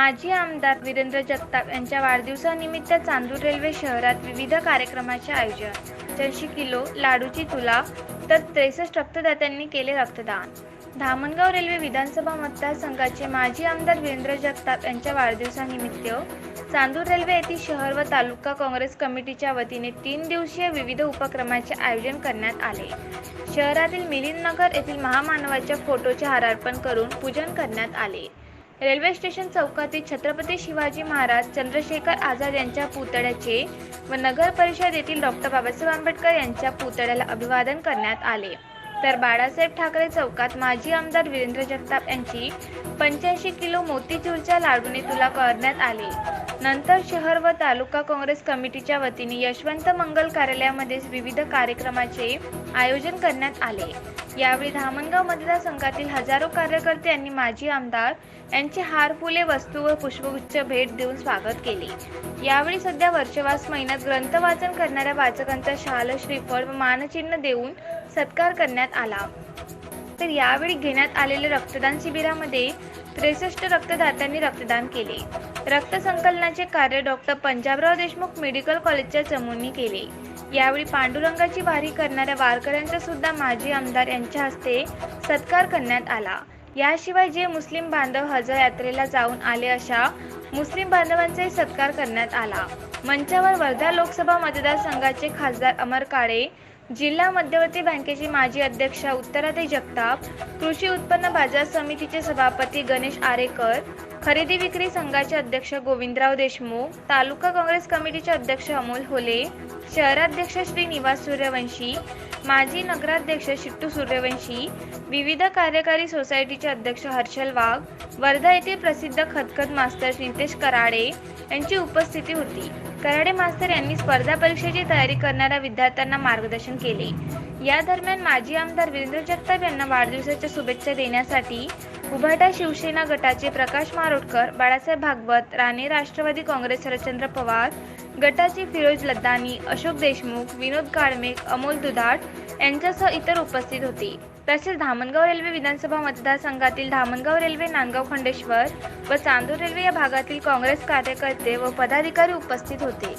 माजी आमदार वीरेंद्र जगताप यांच्या वाढदिवसानिमित्त चांदूर रेल्वे शहरात विविध कार्यक्रमाचे आयोजन. ऐंशी किलो लाडूची तुला तर त्रेसष्ट रक्तदात्यांनी केले रक्तदान. धामणगाव रेल्वे विधानसभा मतदारसंघाचे माजी आमदार वीरेंद्र जगताप यांच्या वाढदिवसानिमित्त चांदूर रेल्वे येथील शहर व तालुका काँग्रेस कमिटीच्या वतीने तीन दिवसीय विविध उपक्रमाचे आयोजन करण्यात आले. शहरातील मिलिंदनगर येथील महामानवाच्या फोटोचे हारार्पण करून पूजन करण्यात आले. रेल्वे स्टेशन चौकातील छत्रपती शिवाजी महाराज चंद्रशेखर आझाद यांच्या पुतळ्याचे व नगर परिषद येथील डॉक्टर बाबासाहेब आंबेडकर यांच्या पुतळ्याला अभिवादन करण्यात आले. तर बाळासाहेब ठाकरे चौकात माजी आमदार वीरेंद्र जगताप यांची पंच्याऐंशी किलो मोतीचूरच्या लाडूने तुला करण्यात आले. नंतर शहर व तालुका काँग्रेस कमिटीच्या वतीने यशवंत मंगल कार्यालयामध्ये विविध कार्यक्रमाचे आयोजन करण्यात आले. यावेळी धामणगाव मतदारसंघातील हजारो कार्यकर्ते यांनी माजी आमदार यांचे हार फुले वस्तू व पुष्पगुच्छ भेट देऊन स्वागत केले. यावेळी सध्या वर्षवास महिन्यात ग्रंथ वाचन करणाऱ्या वाचकांचा शाल श्रीफळ व मानचिन्ह देऊन सत्कार करण्यात आला. तर यावेळी घेण्यात आलेल्या रक्तदान शिबिरामध्ये त्रेसष्ट रक्तदात्यांनी रक्तदान केले. रक्त संकलनाचे कार्य डॉक्टर पंजाबराव देशमुख मेडिकल कॉलेजच्या चमूंनी केले. यावेळी पांडुरंगाची वारी करणाऱ्या वारकऱ्यांचा सुद्धा माजी आमदार यांच्या हस्ते सत्कार करण्यात आला. याशिवाय जे मुस्लिम बांधव हज यात्रेला जाऊन आले अशा मुस्लिम बांधवांचाही सत्कार करण्यात आला. मंचावर वर्धा लोकसभा मतदारसंघाचे खासदार अमर काळे जिल्हा मध्यवर्ती बँकेचे माजी अध्यक्ष उत्तराताई जगताप कृषी उत्पन्न बाजार समितीचे सभापती गणेश आरेकर खरेदी विक्री संघाचे अध्यक्ष गोविंदराव देशमुख तालुका काँग्रेस कमिटीचे अध्यक्ष अमोल होले शहराध्यक्ष श्री निवास सूर्यवंशी माजी नगराध्यक्ष शिट्टू सूर्यवंशी विविध कार्यकारी सोसायटीचे अध्यक्ष हर्षल वाघ वर्धा येथील प्रसिद्ध खतखत मास्तर नितेश कराडे यांची उपस्थिती होती. कराडे मास्तर यांनी स्पर्धा परीक्षेची तयारी करणाऱ्या विद्यार्थ्यांना मार्गदर्शन केले. या दरम्यान माजी आमदार वीरेंद्र जगताप यांना वाढदिवसाच्या शुभेच्छा देण्यासाठी उभाटा शिवसेना गटाचे प्रकाश मारोटकर बाळासाहेब भागवत राणे राष्ट्रवादी काँग्रेस शरदचंद्र पवार गटाचे फिरोज लद्दानी अशोक देशमुख विनोद काळमेक अमोल दुधाट यांच्यासह इतर उपस्थित होते. तसेच धामणगाव रेल्वे विधानसभा मतदारसंघातील धामणगाव रेल्वे नांदगाव खंडेश्वर व चांदूर रेल्वे या भागातील काँग्रेस कार्यकर्ते व पदाधिकारी उपस्थित होते.